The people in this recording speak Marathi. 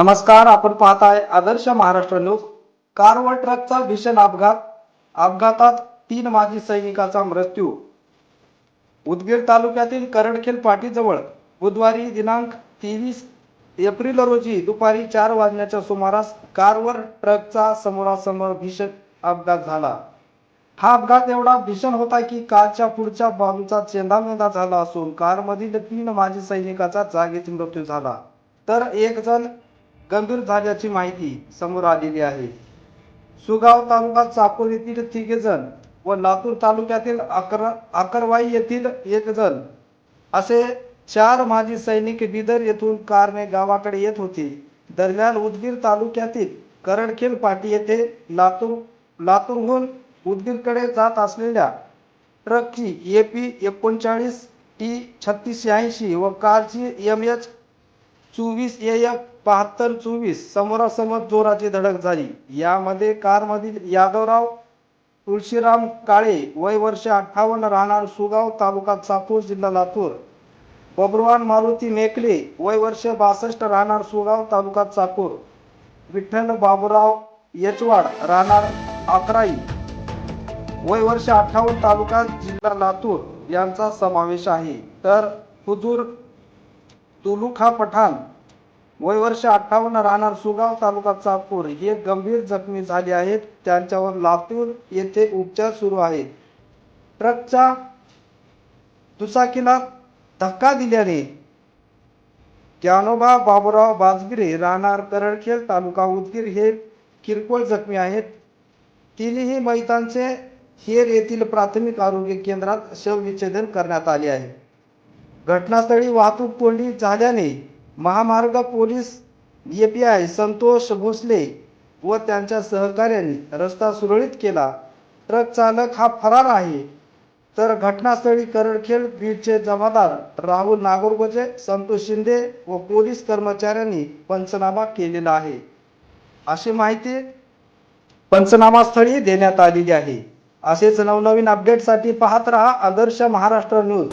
नमस्कार आपण पाहताय आदर्श महाराष्ट्र न्यूज. कार व ट्रकचा भीषण अपघात. अपघातात तीन माजी सैनिकाचा मृत्यू. उदगीर तालुक्यातील करडखेल पाटीजवळ बुधवारी दिनांक तेवीस एप्रिल रोजी दुपारी चार वाजण्याच्या सुमारास कारवर ट्रकचा समोरासमोर भीषण अपघात झाला. हा अपघात एवढा भीषण होता की कारच्या पुढच्या बाजूचा चेंदामेंदा झाला असून कारमधील तीन माजी सैनिकाचा जागीच मृत्यू झाला. तर एक जण गंभीर झाल्याची माहिती समोर आलेली आहे. सुगाव तालुका चाकूर येथील तिघे जण व लातूर तालुक्यातील अकर अकरवाई येथील एक जण असे चार माजी सैनिक बिदर येथून कारने गावाकडे येत होते. दरम्यान उदगीर तालुक्यातील करडखेल पाटी येथे लातूर लातूरहून उदगीरकडे जात असलेल्या ट्रकची ए पी एकोणचाळीस टी छत्तीस ऐंशी व कारची एम एच चोवीस ए बहात्तर चोवीस समोरासमोर जोराची धडक झाली. यामध्ये कारमधील यादवराव तुळशीराम काळे वय वर्ष अठ्ठावन्न राहणार सुगाव तालुका चाकूर जिल्हा लातूर. बब्रुवान मारुती मेकले वय वर्ष बासष्ट राहणार सुगाव तालुका चाकूर विठ्ठल बाबूराव येचवाड राहणार अकराई. वय वर्ष अठ्ठावन्न तालुका जिल्हा लातूर यांचा समावेश आहे. तर हुजूर तुलुखा पठाण वय वर्ष अठ्ठावन्न राहणार सुगाव तालुका चाकूर. हे गंभीर जखमी झाले आहेत. त्यांच्यावर लातूर येथे उपचार सुरू आहेत. ट्रकच्या दुचाकीला धक्का दिल्याने ज्ञानोबा बाबुराव बाजगिरे राहणार करडखेल तालुका उदगीर हे किरकोळ जखमी आहेत. तिन्ही मैतांचे हेर येथील प्राथमिक आरोग्य केंद्रात शवविच्छेदन करण्यात आले आहे. घटनास्थळी वाहतूक कोंडी झाल्याने महामार्ग पोलीस एपीआय संतोष भोसले व त्यांच्या सहकाऱ्यांनी रस्ता सुरळीत केला. ट्रक चालक हा फरार आहे. तर घटनास्थळी करडखेल बीडचे जमादार राहुल नागोरगोजे संतोष शिंदे व पोलीस कर्मचाऱ्यांनी पंचनामा केलेला आहे. अशी माहिती पंचनामा स्थळी देण्यात आलेली आहे. असेच नवनवीन अपडेटसाठी पाहत रहा आदर्श महाराष्ट्र न्यूज.